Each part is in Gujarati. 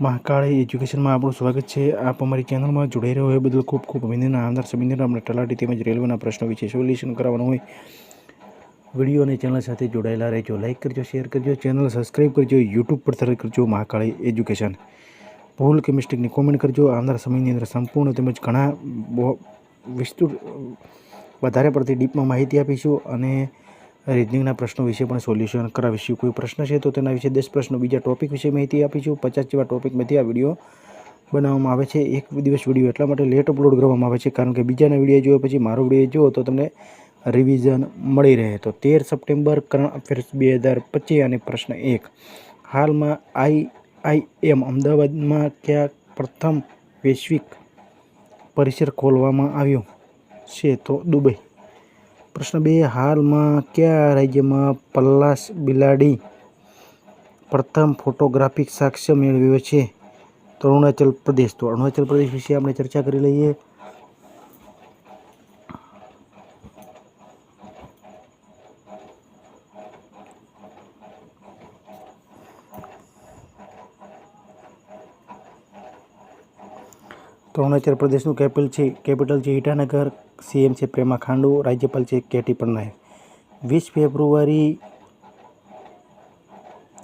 મહાકાળી એજ્યુકેશનમાં આપણું સ્વાગત છે. આપ અમારી ચેનલમાં જોડાઈ રહ્યો હોય બદલ ખૂબ ખૂબ અભિનંદન. આમદાર સમિંદર અમને તલાટી તેમજ રેલવેના પ્રશ્નો વિશે સોલ્યુશન કરવાનું હોય. વીડિયો અને ચેનલ સાથે જોડાયેલા રહેજો. લાઇક કરજો, શેર કરજો. ચેનલ સબસ્ક્રાઈબ કરજો. યુટ્યુબ પર સર્ચ કરજો મહાકાળી એજ્યુકેશન. ભૂલ કે મિસ્ટેકની કોમેન્ટ કરજો. આવનાર સમયની અંદર સંપૂર્ણ તેમજ ઘણા વિસ્તૃત, વધારે પડતી ડીપમાં માહિતી આપીશું અને રીઝનિંગના પ્રશ્નો વિશે પણ સોલ્યુશન કરાવીશું. કોઈ પ્રશ્ન છે તો તેના વિશે દસ પ્રશ્નો, બીજા ટોપિક વિશે માહિતી આપીશું. પચાસ જેવા ટોપિકમાંથી આ વીડિયો બનાવવામાં આવે છે. એક દિવસ વીડિયો એટલા માટે લેટ અપલોડ કરવામાં આવે છે કારણ કે બીજાના વીડિયો જોયા પછી મારો વીડિયો જુઓ તો તમને રિવિઝન મળી રહે. તો તેર સપ્ટેમ્બર કરંટ અફેર્સ બે હજાર પચીસ અને પ્રશ્ન એક. હાલમાં આઈ આઈ એમ અમદાવાદમાં ક્યાં પ્રથમ વૈશ્વિક પરિસર ખોલવામાં આવ્યો છે? તો દુબઈ. પ્રશ્ન બે, હાલમાં કયા રાજ્યમાં પલ્લાસ બિલાડી પ્રથમ ફોટોગ્રાફિક સાક્ષ્ય મેળવ્યો છે? તો અરુણાચલ પ્રદેશ. તો અરુણાચલ પ્રદેશ વિશે આપણે ચર્ચા કરી લઈએ. તો અરુણાચલ પ્રદેશનું કેપિટલ છે કેપિટલ છે ઈટાનગર. સીએમ છે પ્રેમા ખાંડુ, રાજ્યપાલ છે કેટી પટનાયક વીસ ફેબ્રુઆરી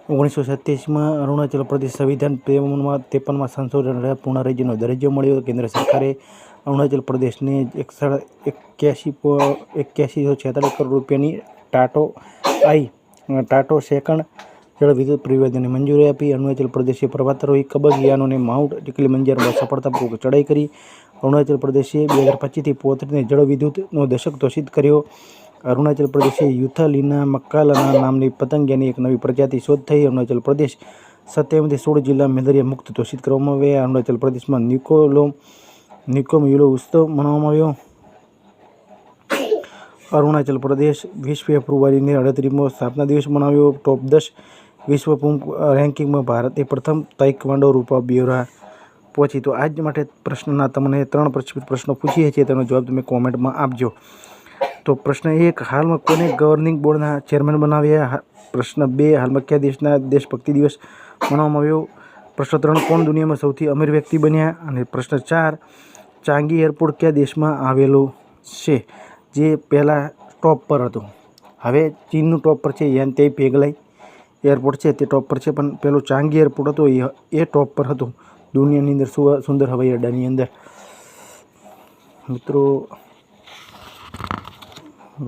ઓગણીસો સત્યાસીમાં અરુણાચલ પ્રદેશ સંવિધાન ત્રેપનમાં ત્રેપનમાં સંશોધન પૂર્ણ રાજ્યનો દરજ્જો મળ્યો. કેન્દ્ર સરકારે અરુણાચલ પ્રદેશને એકસઠ સાડા એક્યાસી એક્યાસીસો છેતાલીસ કરોડ રૂપિયાની ટાટો આઈ ટાટો સેકન્ડ જળ વિદ્યુત પરિયોજનાને મંજૂરી આપી. અરુણાચલ પ્રદેશે પર્વતારોહી કબગયાનોને માઉન્ટ કિલીમંજારોમાં સફળતાપૂર્વક ચડાઈ કરી. અરુણાચલ પ્રદેશે બે હજાર પચીસથી પોત્રીસને જળ વિદ્યુતનો દશક ઘોષિત કર્યો. અરુણાચલ પ્રદેશે યુથાલીના મક્કાલાના નામની પતંગિયાની એક નવી પ્રજાતિ શોધ થઈ. અરુણાચલ પ્રદેશ સત્યાવીસથી સોળ જિલ્લા મેલેરિયા મુક્ત ઘોષિત કરવામાં આવ્યા. અરુણાચલ પ્રદેશમાં નિકોલોમ નિકોમ યુલો ઉત્સવ મનાવવામાં આવ્યો. અરુણાચલ પ્રદેશ વીસ ફેબ્રુઆરીને અડત્રીમો સ્થાપના દિવસ મનાવ્યો. ટોપ દસ વિશ્વ રેન્કિંગમાં ભારતે પ્રથમ તાઇકવાન્ડો રૂપા બ્યોરા પહોંચી. તો આજ માટે પ્રશ્નના તમને ત્રણ પ્રશ્ન- પૂછીએ છીએ. તેનો જવાબ તમે કોમેન્ટમાં આપજો. તો પ્રશ્ન એક, હાલમાં કોને ગવર્નિંગ બોર્ડના ચેરમેન બનાવ્યા? પ્રશ્ન બે, હાલમાં કયા દેશના દેશભક્તિ દિવસ મનાવવામાં આવ્યો? પ્રશ્ન ત્રણ, કોણ દુનિયામાં સૌથી અમીર વ્યક્તિ બન્યા? અને પ્રશ્ન ચાર, ચાંગી એરપોર્ટ કયા દેશમાં આવેલો છે? જે પહેલાં ટોપ પર હતું. હવે ચીનનું ટોપ પર છે, યાન તે પેગલાઈ એરપોર્ટ છે, તે ટોપ પર છે, પણ પેલું ચાંગી એરપોર્ટ હતો એ ટોપ પર હતું. દુનિયાની અંદર સુંદર હવાઈ અડ્ડાની અંદર. મિત્રો,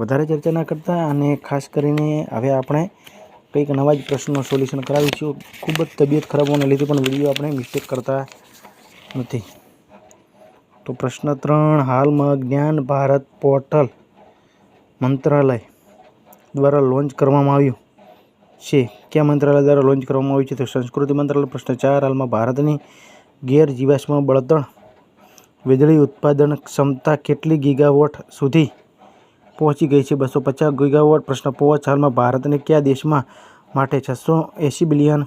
વધારે ચર્ચા ના કરતા અને ખાસ કરીને હવે આપણે કંઈક નવા જ પ્રશ્નનું સોલ્યુશન કરાવીશું. ખૂબ જ તબિયત ખરાબ હોવાને લીધે પણ વીડિયો આપણે મિસ્ટેક કરતા નથી. તો પ્રશ્ન ત્રણ, હાલમાં જ્ઞાન ભારત પોર્ટલ મંત્રાલય દ્વારા લોન્ચ કરવામાં આવ્યું છે. કયા મંત્રાલય દ્વારા લોન્ચ કરવામાં આવ્યું છે તો સંસ્કૃતિ મંત્રાલય, પ્રશ્ન ચાર, હાલમાં ભારતની ગેર જીવાશ્મ બળતણ વીજળી ઉત્પાદન ક્ષમતા કેટલી ગીગાવોટ સુધી પહોંચી ગઈ છે? બસો પચાસ ગીગાવોટ? પ્રશ્ન પાંચ હાલમાં ભારતને કયા દેશમાં માટે છસો એંસી બિલિયન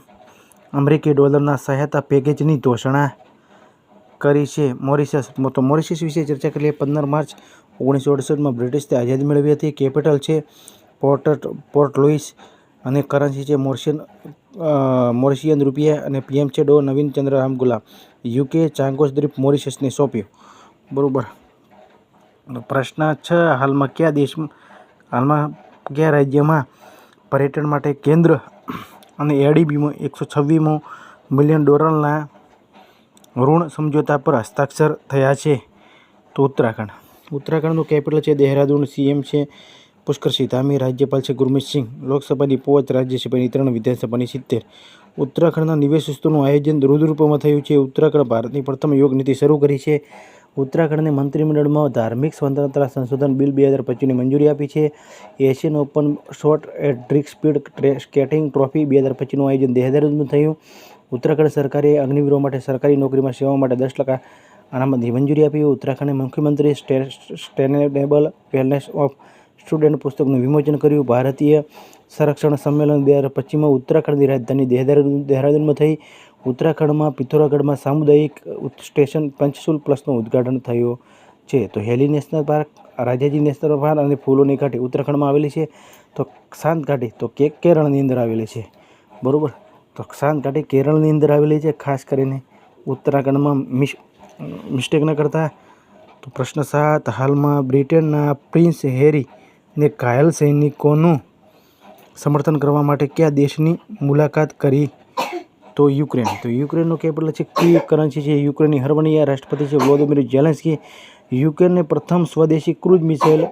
અમેરિકી ડોલરના સહાયતા પેકેજની ઘોષણા કરી છે મોરિશસ? તો મોરિશિયસ વિશે ચર્ચા કરીએ. પંદર માર્ચ ઓગણીસો અડસઠમાં બ્રિટિશથી આઝાદી મેળવી હતી. કેપિટલ છે પોર્ટ પોર્ટ લુઇસ અને કરન્સી છે મોર્શિયન મોરિશિયન રૂપિયા અને પીએમ છે ડો નવીન ચંદ્ર રામ ગુલામ. યુકે ચાંગોસ દ્વીપ મોરિશિયસને સોંપ્યો. બરાબર. પ્રશ્ન છ, હાલમાં કયા દેશમાં હાલમાં કયા રાજ્યમાં પર્યટન માટે કેન્દ્ર અને એડીબીમાં એકસો છવ્વીમો મિલિયન ડોલરના ઋણ સમજોતા પર હસ્તાક્ષર થયા છે તો ઉત્તરાખંડ. ઉત્તરાખંડનું કેપિટલ છે, દહેરાદૂન. સીએમ છે પુષ્કરસિંહ ધામી રાજ્યપાલ છે ગુરમીત સિંહ, લોકસભાની પાંચ રાજ્યસભાની ત્રણ, વિધાનસભાની સિત્તેર. ઉત્તરાખંડના નિવેશ ઉત્સવનું આયોજન રુદ્રપુરમાં થયું છે. ઉત્તરાખંડ ભારતની પ્રથમ યોગ નીતિ શરૂ કરી છે. ઉત્તરાખંડને મંત્રીમંડળમાં ધાર્મિક સ્વતંત્રતા સંશોધન બિલ બે હજાર પચીસની મંજૂરી આપી છે. Asian open short track speed skating trophy બે હજાર પચીસનું આયોજન દહેરાદૂનમાં થયું. ઉત્તરાખંડ સરકારે અગ્નિવીરો માટે સરકારી નોકરીમાં સેવા માટે દસ ટકા અનામતની મંજૂરી આપી. ઉત્તરાખંડે મુખ્યમંત્રી સ્ટે- સસ્ટેનેબલ વેલનેસ ઓફ સ્ટુડન્ટ પુસ્તકનું વિમોચન કર્યું. ભારતીય સંરક્ષણ સંમેલન બે હજાર પચીસમાં ઉત્તરાખંડની રાજધાની દહેરાદૂન, દહેરાદૂનમાં થઈ. ઉત્તરાખંડમાં, પિથોરાગઢમાં સામુદાયિક સ્ટેશન પંચશુલ પ્લસનું ઉદ્ઘાટન થયું છે. તો Hailey national park, Rajaji national park અને ફૂલોની ઘાટી ઉત્તરાખંડમાં આવેલી છે. તો શાંત ઘાટી તો કે કેરળની અંદર આવેલી છે. બરાબર? તો શાંત ઘાટી કેરળની અંદર આવેલી છે, ખાસ કરીને ઉત્તરાખંડમાં મિસ મિસ્ટેક ન કરતા. તો પ્રશ્ન સાત, હાલમાં બ્રિટનના પ્રિન્સ હેરીને ઘાયલ સૈનિકોનું સમર્થન કરવા માટે કયા દેશની મુલાકાત કરી? તો યુક્રેન. તો યુક્રેનનું કેપિટલ છે? કી કરન્સી છે? યુક્રેનની હરવણીયા રાષ્ટ્રપતિ છે વ્લોદિમીર ઝેલેન્સ્કી યુક્રેનને પ્રથમ સ્વદેશી ક્રૂઝ મિસાઇલ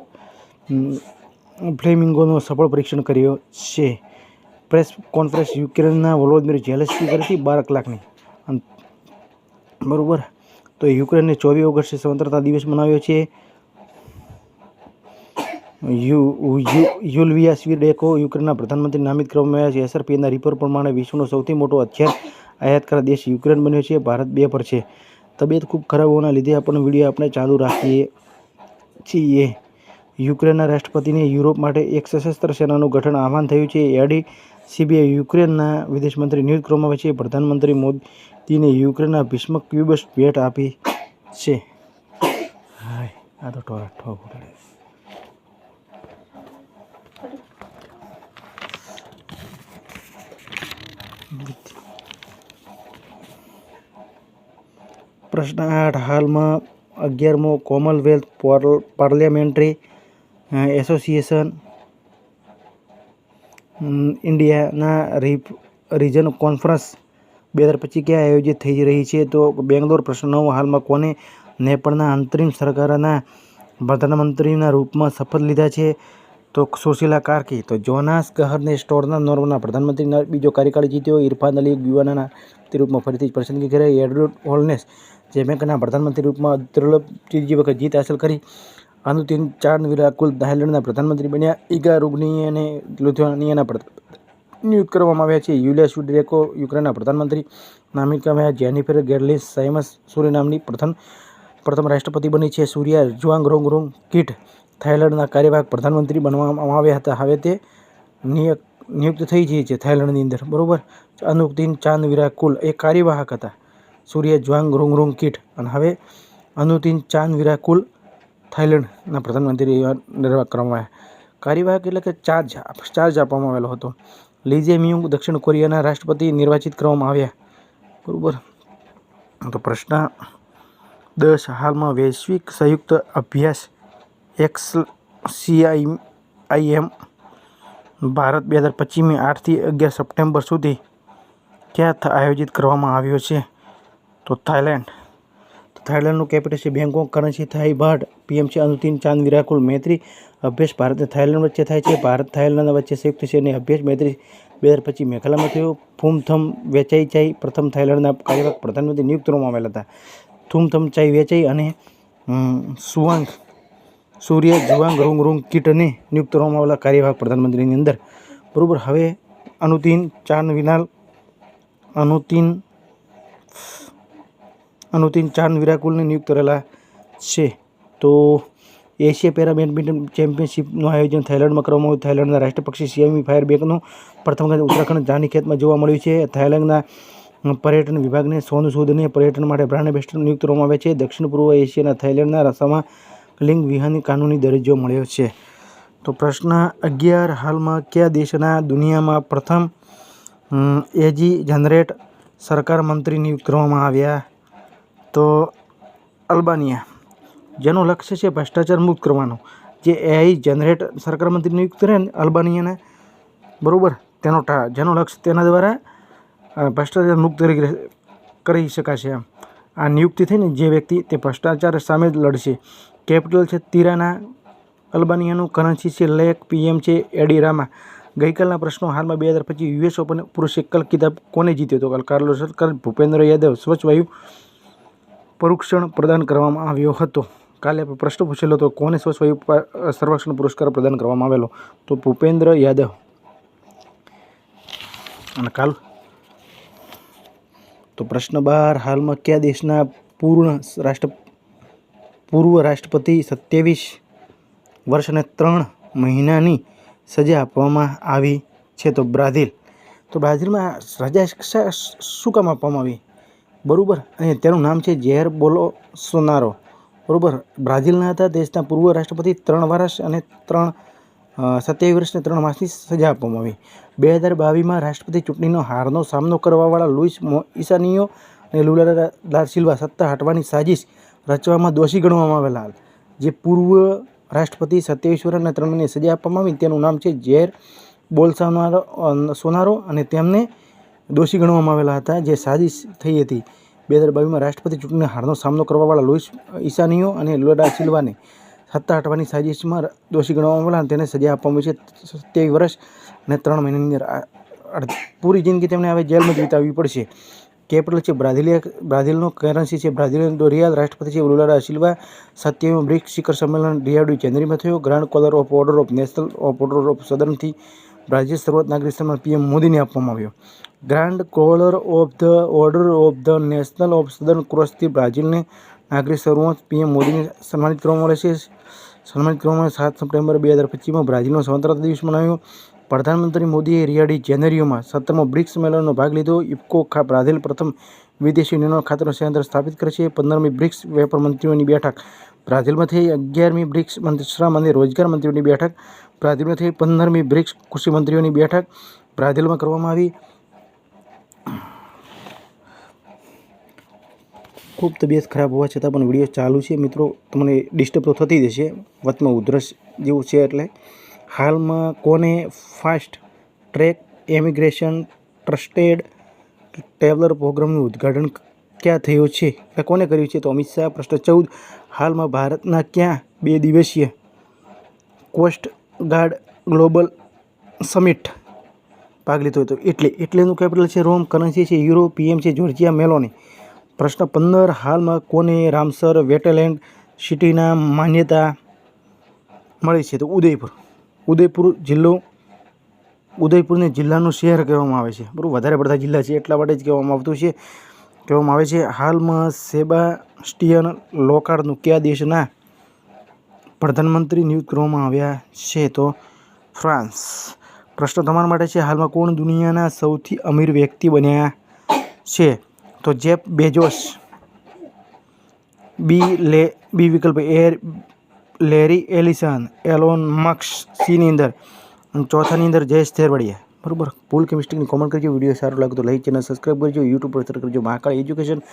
ફ્લેમિંગોનું સફળ પરીક્ષણ કર્યો છે. પ્રેસ કોન્ફરન્સ યુક્રેનના વ્લોદિમીર ઝેલેન્સ્કી કરી હતી બાર કલાકની બરાબર. તો યુક્રેનને ચોવીસ ઓગસ્ટે સ્વતંત્રતા દિવસ મનાવ્યો છે. યુ યુલવિયા સ્વીડેકો યુક્રેનના પ્રધાનમંત્રી નામિત કરવામાં આવ્યા છે એસઆરપીના રિપોર્ટ પ્રમાણે વિશ્વનો સૌથી મોટો હથિયાર આયાતકાર દેશ યુક્રેન બન્યો છે, ભારત બે પર છે. તબિયત ખૂબ ખરાબ હોવાના લીધે આપણને વીડિયો આપણે ચાલુ રાખીએ છીએ. યુક્રેનના રાષ્ટ્રપતિને યુરોપ માટે એક સશસ્ત્ર સેનાનું ગઠન આહવાન થયું છે. એડી સીબીઆઈ યુક્રેનના વિદેશ મંત્રી નિયુક્ત કરવામાં આવે છે. પ્રધાનમંત્રી મોદીને યુક્રેનના ભીષ્મ ક્યુબસ ભેટ આપી છે. હાય, આ તો ટોરા ઠોક પ્રશ્ન આઠ. હાલમાં અગિયારમો કોમનવેલ્થ પોર્લ- પાર્લિયામેન્ટરી એસોસિએશન ઇન્ડિયાના રિપ, રિજન કોન્ફરન્સ બે હજાર પચીસ ક્યાં આયોજિત થઈ રહી છે? તો બેંગ્લોર પ્રશ્ન નવ. હાલમાં કોને નેપાળના અંતરિમ સરકારના પ્રધાનમંત્રીના રૂપમાં શપથ લીધા છે? તો સુશીલા કારકી, તો જોનાસ ગહરને સ્ટોરના નોર્વના પ્રધાનમંત્રીના બીજો કાર્યકાળ જીત્યો. ઇરફાન અલી ગુવાનાના રૂપમાં ફરીથી પસંદગી કરાઈ એડવર્ડ હોલનેસ જેમેકના પ્રધાનમંત્રી રૂપમાં દુર્લભ ત્રીજી વખત જીત હાંસલ કરી. આનુતીન ચાર વિરાકુલ થાઇલેન્ડના પ્રધાનમંત્રી બન્યા. ઇગા રૂગની અને લુથિયાનિયાના નિયુક્ત કરવામાં આવ્યા છે. યુલિયા સુડરેકો, યુક્રેનના પ્રધાનમંત્રી. નામિત કમ્યા, જેનિફર ગેરલિસ સાઇમસ સુરિનામની પ્રથમ પ્રથમ રાષ્ટ્રપતિ બની છે. Suriya Juangroongruangkit થાઇલેન્ડના કાર્યવાહક પ્રધાનમંત્રી બનવામાં આવ્યા હતા. હવે તે નિયક, નિયુક્ત થઈ જાય છે થાઇલેન્ડની અંદર. બરોબર? અનુદીન ચાંદ વિરાકુલ એ કાર્યવાહક હતા. Suriya Juangroongruangkit. અને હવે અનુદીન ચાંદ વિરાકુલ થાઇલેન્ડના પ્રધાનમંત્રી નિર્વાહ કરવામાં આવ્યા. કાર્યવાહક એટલે કે ચાર્જ ચાર્જ આપવામાં આવેલો હતો. લીઝે મ્યુંગ દક્ષિણ કોરિયાના રાષ્ટ્રપતિ નિર્વાચિત કરવામાં આવ્યા. બરાબર? તો પ્રશ્ન દસ. હાલમાં વૈશ્વિક સંયુક્ત અભ્યાસ એક્સ સીઆઈ આઈએમ ભારત બે હજાર પચીસમી આઠથી અગિયાર સપ્ટેમ્બર સુધી ક્યાં આયોજિત કરવામાં આવ્યો છે? તો થાઈલેન્ડ તો થાઈલેન્ડનું કેપિટલ છે Bangkok currency Thai baht PM છે અનુદીન ચાંદ, વિરાકુલ મૈત્રી. અભ્યાસ ભારત અને થાઈલેન્ડ વચ્ચે થાય છે. ભારત થાઇલેન્ડ વચ્ચે સંયુક્ત છે અને અભ્યાસ મૈત્રી બે હજાર પચીસ મેઘાલયમાં થયો. ફૂમથમ વેચાઈ ચાઈ પ્રથમ થાઈલેન્ડના કાર્યવાહક પ્રધાનમંત્રી નિયુક્ત કરવામાં આવેલા હતા. થૂમથમ ચાઈ વેચાઈ અને સુવાંગ સૂર્ય જુવાંગ રૂંગ રૂંગ કીટને નિયુક્ત કરવામાં આવેલા કાર્યવાહક પ્રધાનમંત્રીની અંદર. બરોબર, હવે અનુતિન ચાંદ વિનાલ, અનુતિન અનુતિન ચાંદ વિરાકુલને નિયુક્ત કરેલા છે. તો એશિયા પેરા બેડમિન્ટન ચેમ્પિયનશિપનું આયોજન થાઇલેન્ડમાં કરવામાં આવ્યું. થાઇલેન્ડના રાષ્ટ્રપક્ષી સીએમવી ફાયર બેકનું પ્રથમ વખત ઉત્તરાખંડ જાનીખેતમાં જોવા મળ્યું છે. થાઇલેન્ડના પર્યટન વિભાગને સોનુ, સૂદને પર્યટન માટે બ્રાન્ડ એમ્બેસેડર નિયુક્ત કરવામાં આવે છે. દક્ષિણ પૂર્વ એશિયાના થાઇલેન્ડના રસ્તામાં લિંગ વિહાની કાનૂની દરજ્જો મળ્યો છે. તો પ્રશ્ન અગિયાર, હાલમાં કયા દેશના દુનિયામાં પ્રથમ એજી જનરેટ સરકાર મંત્રી નિયુક્ત કરવામાં આવ્યા? તો અલ્બાનિયા, જેનું લક્ષ્ય છે ભ્રષ્ટાચાર મુક્ત કરવાનું. જે એઆઈ જનરેટ સરકાર મંત્રી નિયુક્ત રહે ને અલ્બાનિયાને, બરાબર? તેનો જેનો લક્ષ્ય તેના દ્વારા ભ્રષ્ટાચાર મુક્ત કરી શકાશે એમ. આ નિયુક્તિ થઈને જે વ્યક્તિ તે ભ્રષ્ટાચાર સામે જ લડશે. કેપિટલ છે તિરાના અલ્બાનિયાનું કરન્સી છે લેક પીએમ છે એડીરામા ગઈકાલના પ્રશ્નો હાલમાં બે હજાર પચીસ યુએસ ઓપન પુરુષ એકલ કિતાબ કોને જીત્યો હતો કાર્લો સરકાર, ભૂપેન્દ્ર યાદવ, સ્વચ્છ વાયુ પરીક્ષણ પ્રદાન કરવામાં આવ્યો હતો. કાલે પ્રશ્ન પૂછેલો હતો, કોને સ્વચ્છ વાયુ પ- સર્વેક્ષણ પુરસ્કાર પ્રદાન કરવામાં આવેલો? તો ભૂપેન્દ્ર યાદવ. અને કાલ તો પ્રશ્ન બાર, હાલમાં કયા દેશના પૂર્ણ રાષ્ટ્ર, પૂર્વ રાષ્ટ્રપતિ સત્યાવીસ વર્ષ અને ત્રણ મહિનાની સજા આપવામાં આવી છે તો બ્રાઝિલ. તો બ્રાઝિલમાં રજા શું કામ આપવામાં આવી? બરાબર અને તેનું નામ છે જેર બોલો સોનારો બરાબર, બ્રાઝિલના હતા, દેશના પૂર્વ રાષ્ટ્રપતિ ત્રણ વર્ષ અને ત્રણ સત્યાવીસ વર્ષને ત્રણ માસની સજા આપવામાં આવી. બે હજાર બાવીસમાં રાષ્ટ્રપતિ ચૂંટણીનો હારનો સામનો કરવાવાળા લુઈસ ઈસાનીઓ અને લુલા સિલ્વા સત્તા હટવાની સાજિશ રચવામાં દોષી ગણવામાં આવેલા જે પૂર્વ રાષ્ટ્રપતિ સત્યાવીસ ત્રણને સજા આપવામાં આવી તેનું નામ છે ઝેર બોલસાનારો સોનારો અને તેમને દોષી ગણવામાં આવેલા હતા જે સાજિશ થઈ હતી. બે હજાર બાવીસમાં રાષ્ટ્રપતિ ચૂંટણીના હારનો સામનો કરવાવાળા લુઈસ ઈસાનીઓ અને લુલાદાર સિલ્વાને સત્તા હટવાની સાજિશમાં દોષી ગણવામાં આવેલા તેને સજા આપવામાં છે. સત્યાવીસ વર્ષ અને ત્રણ મહિનાની અંદર પૂરી જિંદગી તેમણે હવે જેલમાં વિતાવવી પડશે. કેપિટલ છે બ્રાઝિલિયા, બ્રાઝિલનો કરન્સી છે બ્રાઝિલિયન રિયાલ રાષ્ટ્રપતિ છે લુલા સિલ્વા. સત્યાવીસ બ્રિક્સ શિખર સંમેલન રિયાડુ ચેન્નઈમાં થયો. Grand collar of order of national, of order of સદનથી Brazil સર્વોચ્ચ નાગરિક સન્માન પીએમ મોદીને આપવામાં આવ્યો. Grand collar of the order of the national of southern ક્રોસથી બ્રાઝિલને નાગરિક શરૂઆત પીએમ મોદીને સન્માનિત કરવામાં આવે છે. સન્માનિત કરવામાં સાત સપ્ટેમ્બર બે હજાર પચીસમાં બ્રાઝિલનો સ્વતંત્રતા દિવસ મનાવ્યો. પ્રધાનમંત્રી મોદીએ રિયાડી જેનેરિયોમાં સત્તરમો બ્રિક્સ સંમેલનનો ભાગ લીધો. ઇફકો બ્રાઝિલ પ્રથમ વિદેશી નિર્ણય ખાતરનું સંયંત્ર સ્થાપિત કરે છે. પંદરમી બ્રિક્સ વેપાર મંત્રીઓની બેઠક. બ્રાઝિલમાં થઈ અગિયારમી બ્રિક્સ શ્રમ અને રોજગાર મંત્રીઓની બેઠક. બ્રાઝિલમાં થઈ પંદરમી બ્રિક્સ કૃષિ મંત્રીઓની બેઠક. બ્રાઝિલમાં કરવામાં આવી ખૂબ તબિયત ખરાબ હોવા છતાં પણ વીડિયો ચાલુ છે. મિત્રો, તમને ડિસ્ટર્બ તો થતી જ હશે. વચમાં ઉધરસ જેવું છે એટલે હાલમાં કોને fast track emigration trusted traveller પ્રોગ્રામનું ઉદ્ઘાટન ક્યાં થયું છે? એટલે કોને કર્યું છે? તો અમિત શાહ, પ્રશ્ન ચૌદ. હાલમાં ભારતના ક્યાં બે દિવસીય કોસ્ટ ગાર્ડ ગ્લોબલ સમિટ ભાગ લીધો હતો? એટલે, એટલેનું કેપિટલ છે રોમ કરન્સી છે યુરો પીએમ છે જોર્જિયા મેલોની. પ્રશ્ન પંદર, હાલમાં કોને રામસર વેટેલેન્ડ સિટીના માન્યતા મળી છે? તો ઉદયપુર. ઉદયપુર જિલ્લો, ઉદયપુરને જિલ્લાનું શહેર કહેવામાં આવે છે. બરાબર, વધારે પડતા જિલ્લા છે એટલા માટે જ કહેવામાં આવતું છે. કહેવામાં આવે છે, હાલમાં સેબાસ્ટિયન લોકાર્ડનું કયા દેશના પ્રધાનમંત્રી નિયુક્ત કરવામાં આવ્યા છે? તો ફ્રાન્સ. પ્રશ્ન તમારા માટે છે, હાલમાં કોણ દુનિયાના સૌથી અમીર વ્યક્તિ બન્યા છે? તો જેફ બેજોસ બી લે, બી વિકલ્પ એર લેરી એલિસન, એલોન મક્સ સીની અંદર, અને ચોથાની અંદર જયેશ તેરવડિયા બરાબર? ભૂલ કે મિસ્ટેકની કોમેન્ટ કરજો, વીડિયો સારો લાગે તો લાઈક ચેનલ સબસ્ક્રાઈબ કરજો યુટ્યુબ પર સર કરજો, મહાકાળ એજ્યુકેશન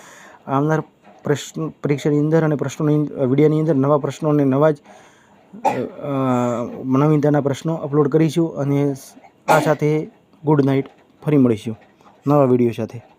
આવનાર પ્રશ્ન, પરીક્ષાની અંદર અને પ્રશ્નોની, વિડીયોની અંદર નવા પ્રશ્નો અને નવા જ નવીનતાના પ્રશ્નો અપલોડ કરીશું અને આ સાથે ગુડ નાઇટ ફરી મળીશું. નવા વીડિયો સાથે.